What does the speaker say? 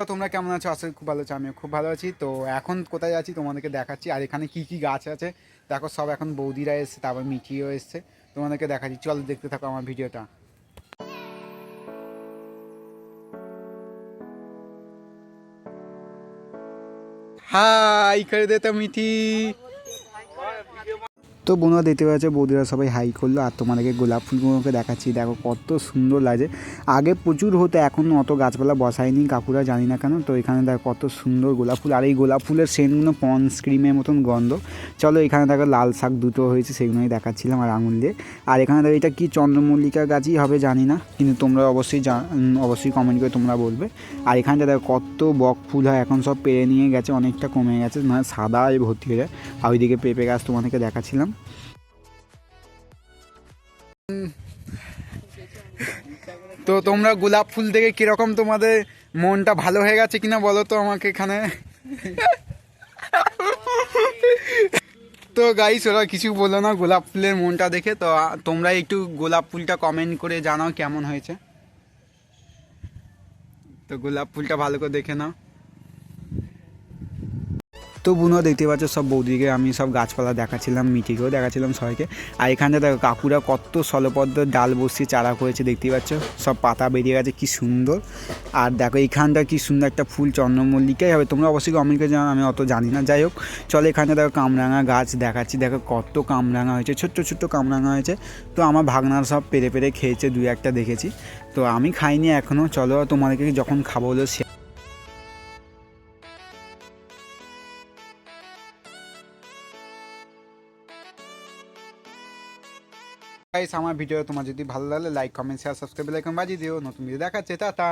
তোমরা কেমন আছো? আসলে খুব ভালো আছো আমি খুব ভালো আছি। তো এখন কোথায় আছি তোমাদেরকে দেখাচ্ছি। আর এখানে কি কি গাছ আছে? দেখো, সব এখন বৌদিরা এসছে, তারপর মিঠিও এসছে। তোমাদেরকে দেখাচ্ছি। চল দেখতে থাকো আমার ভিডিওটা। হাই, করে দে তো মিঠি। তো বন্ধুরা দেখতে পাচ্ছে, বৌদিরা সবাই হাই করল আর তোমাদেরকে গোলাপ ফুলগুলোকে দেখাচ্ছি। দেখো কত সুন্দর লাগে আগে প্রচুর হতো, এখন অত গাছপালা বসায়নি, কাকুরা জানি না কেন। তো এখানে দেখো কত সুন্দর গোলাপ ফুল। আর এই গোলাপ ফুলের সেন্টগুলো পন্স ক্রিমের মতন গন্ধ। চলো এখানে দেখো লাল শাক দুটো হয়েছে, সেগুলোই দেখাচ্ছিলাম আর আঙুল দিয়ে। আর এখানে দেখো এটা কি চন্দ্রমল্লিকা গাছই হবে জানি না, কিন্তু তোমরা অবশ্যই অবশ্যই কমেন্ট করে তোমরা বলবে। আর এখানটা দেখো কত বক ফুল হয়, এখন সব পেরে নিয়ে গেছে, অনেকটা কমে গেছে মানে সাদা ভর্তি হয়ে যায়। আর ওইদিকে পেঁপে গাছ তোমাদেরকে দেখাচ্ছিলাম। তো তোমরা গোলাপ ফুল থেকে কীরকম তোমাদের মনটা ভালো হয়ে গেছে কিনা বলো তো আমাকে এখানে? তো গাইস ওরা কিছু বলো না, গোলাপ ফুলের মনটা দেখে। তো তোমরা একটু গোলাপ ফুলটা কমেন্ট করে জানাও কেমন হয়েছে। তো গোলাপ ফুলটা ভালো করে দেখে নাও। তো বুনো দেখতে পাচ্ছ, সব বৌদিকে আমি সব গাছপালা দেখাচ্ছিলাম, মিটিকেও দেখাচ্ছিলাম সবাইকে। আর এখানটা দেখো, কাকুরা কত স্থলপদ্ম ডাল বসিয়ে চারা করেছে দেখতেই পাচ্ছ? সব পাতা বেরিয়ে গেছে, কি সুন্দর। আর দেখো, এখানটা কি সুন্দর একটা ফুল চন্দ্রমল্লিকাই হবে। তোমরা অবশ্যই করে জানো আমি অত জানি না। যাই হোক, চলো এখানে দেখো, কামরাঙা গাছ দেখাচ্ছি। দেখো, কত কামরাঙা হয়েছে, ছোট্ট ছোট্ট কামরাঙা হয়েছে। তো আমার ভাগনার সব পেরে পেরে খেয়েছে, দুই একটা দেখেছি। তো আমি খাইনি এখনও চলো তোমাদেরকে যখন খাব হলো গাইস আমার ভিডিও তোমার যদি ভালো লাগলে লাইক কমেন্ট শেয়ার সাবস্ক্রাইব লাইকন বাজিয়ে দিও। নতুন ভিডিও দেখাচ্ছে, টাটা।